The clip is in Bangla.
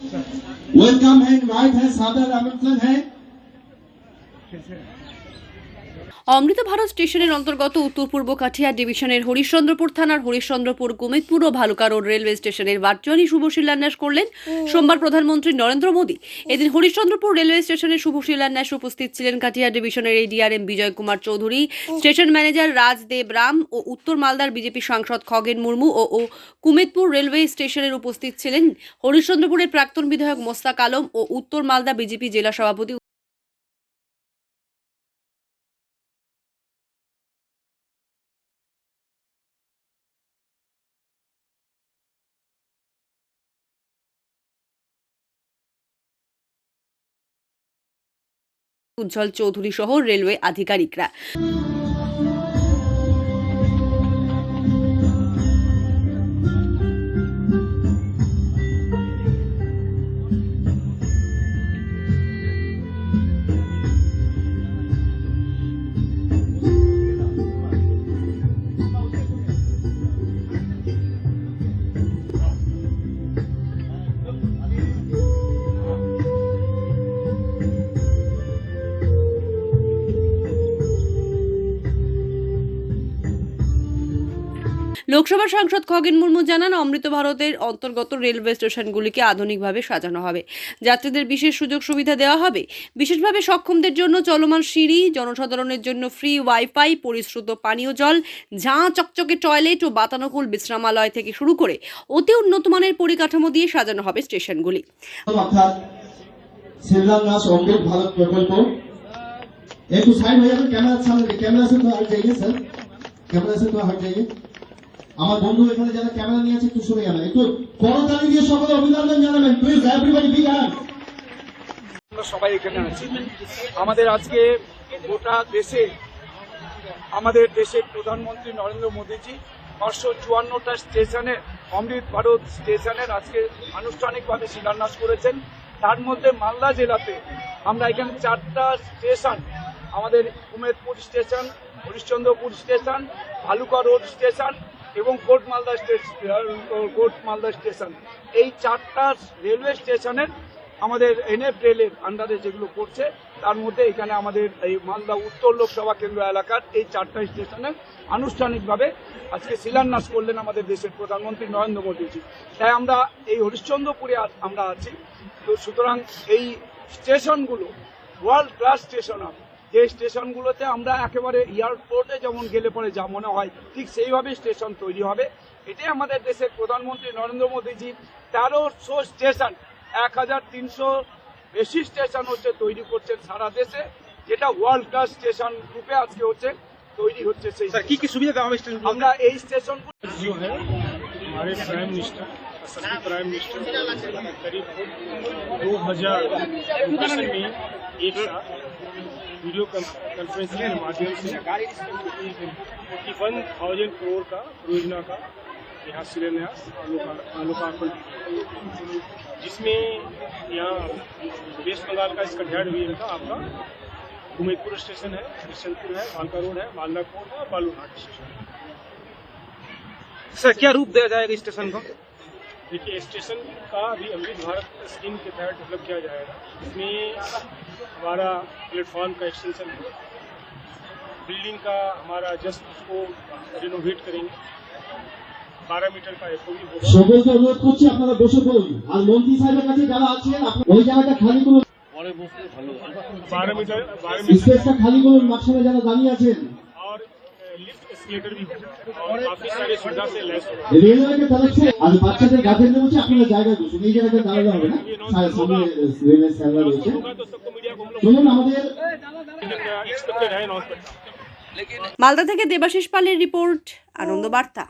वेलकम है इनवाइट है सादर आमंत्रण है অমৃত ভারত স্টেশনের অন্তর্গত উত্তর পূর্ব কাঠিয়া ডিভিশনের হরিশ্চন্দ্রপুর থানার হরিশ্চন্দ্রপুর কুমিতপুর ও ভালুকা রোড রেলওয়ে স্টেশনের ভার্চুয়ালি শুভ শিলান্যাস করলেন সোমবার প্রধানমন্ত্রী নরেন্দ্র মোদী। এদিন হরিশ্চন্দ্রপুর রেলওয়ে স্টেশনের শুভ শিলান্যাসে উপস্থিত ছিলেন কাঠিয়া ডিভিশনের ADRM Bijay Kumar Chowdhury station manager Rajdev Ram ও উত্তর মালদার বিজেপি সাংসদ খগেন মুর্মু ও ও কুমিতপুর রেলওয়ে স্টেশনের উপস্থিত ছিলেন হরিশ্চন্দ্রপুরের প্রাক্তন বিধায়ক মোস্তাক আলম ও উত্তর মালদা বিজেপি জেলা সভাপতি উজ্জ্বল চৌধুরী সহ রেলওয়ে আধিকারিকরা। লোকসভা সাংসদ খগেন মুর্মু জানান, অমৃত ভারতের অন্তর্গত রেলওয়ে স্টেশনগুলিকে আধুনিকভাবে সাজানো হবে। যাত্রীদের বিশেষ সুযোগ সুবিধা দেওয়া হবে। বিশেষভাবে সক্ষমদের জন্য চলমান সিঁড়ি, জনসাধারণের জন্য ফ্রি ওয়াইফাই পরিশ্রুত পানীয় জল, ঝাঁ চকচকে টয়লেট ও বাতানুকূল বিশ্রামালয় থেকে শুরু করে অতি উন্নত মানের পরিকাঠামো দিয়ে সাজানো হবে স্টেশনগুলি। একটু সাইড হয়ে যাবে, ক্যামেরা ক্যামেরা সে তো হাট যাই স্যার ক্যামেরা সে তো হাট যাই আমার বন্ধু এখানে যারা ক্যামেরা নিয়ে আছে, একটু শুনে যাবেন একটু করতালি দিয়ে সকলে অভিনন্দন জানাবেন। প্লিজ এভরিবডি বিগ হ্যান্ড আমরা সবাই এখানে আছি। আমাদের আজকে গোটা দেশে, আমাদের দেশের প্রধানমন্ত্রী নরেন্দ্র মোদীজি পাঁচশো চুয়ান্নটা স্টেশনে, অমৃত ভারত স্টেশনের আজকে আনুষ্ঠানিকভাবে শিলান্যাস করেছেন। তার মধ্যে মালদা জেলাতে আমরা এখানে চারটা স্টেশন, আমাদের Umedpur station, Harishchandrapur station, Bhaluka road station এবং court Malda station court Malda station. এই চারটা রেলওয়ে স্টেশনের আমাদের এনএফ রেলের আন্ডারে যেগুলো পড়ছে, তার মধ্যে এখানে আমাদের এই মালদা উত্তর লোকসভা কেন্দ্র এলাকার এই চারটা স্টেশনে আনুষ্ঠানিকভাবে আজকে শিলান্যাস করলেন আমাদের দেশের প্রধানমন্ত্রী নরেন্দ্র মোদীজি। তাই আমরা এই হরিশ্চন্দ্রপুরে আমরা আছি। তো সুতরাং এই স্টেশনগুলো ওয়ার্ল্ড ক্লাস স্টেশন হবে। যে স্টেশনগুলোতে আমরা একেবারে এয়ারপোর্টে যেমন গেলে পরে যা মনে হয় ঠিক সেইভাবে স্টেশন তৈরি হবে। এটাই আমাদের দেশের প্রধানমন্ত্রী নরেন্দ্র মোদীজি তেরোশো স্টেশন এক হাজার তিনশো বেশি স্টেশন হচ্ছে তৈরি করছেন সারা দেশে যেটা ওয়ার্ল্ড ক্লাস স্টেশন গ্রুপে আজকে হচ্ছে তৈরি হচ্ছে সেই কি কি সুবিধা আমরা এই স্টেশন प्राइम मिनिस्टर करीब दो हज़ार लोकेशन में एक साथ वीडियो कॉन्फ्रेंसिंग के माध्यम से फोर्टी वन थाउज़ेंड करोड़ का परियोजना का यहाँ शिलान्यास लोकार्पण जिसमें यहाँ वेस्ट बंगाल का इसका हेड भी था आपका उमेदपुर स्टेशन है किशनपुर है मालका रोड है मालदा कोट है और बालूरघाट स्टेशन सर, क्या रूप दिया जाएगा स्टेशन को? देखिए स्टेशन का अभी अमृत भारत स्कीम के तहत डेवलप किया जाएगा इसमें हमारा प्लेटफॉर्म का एक्सटेंशन है बिल्डिंग का हमारा जस्ट उसको रिनोवेट करेंगे बारह मीटर का एफ होगा সকলকে অনুরোধ করছি আপনারা বসে পড়ুন আর মন্ত্রী সাহেবের কাছে যারা আছেন আপনি ওই জায়গাটা খালি করুন बारह मीटर बारह मीटर স্পেসটা খালি করুন মাঝখানে যারা দাঁড়িয়ে আছেন और लिफ्ट एस्केलेटर भी होगा और काफी सारी सुविधा से लैस होगा রেলওয়েকে তরফে আর বাচ্চাদের গার্জেন বলছে আপনারা জায়গায় বসুন এই জায়গাটা দাঁড়ালে হবে না সামনে- সামনে রেলওয়ে স্যাররা রয়েছে होगा तो सबको मीडिया को हम लोग চলুন আমাদের एक्सपेक्टेड है अनाउंसमेंट মালদা থেকে দেবাশিস পালের রিপোর্ট আনন্দ বার্তা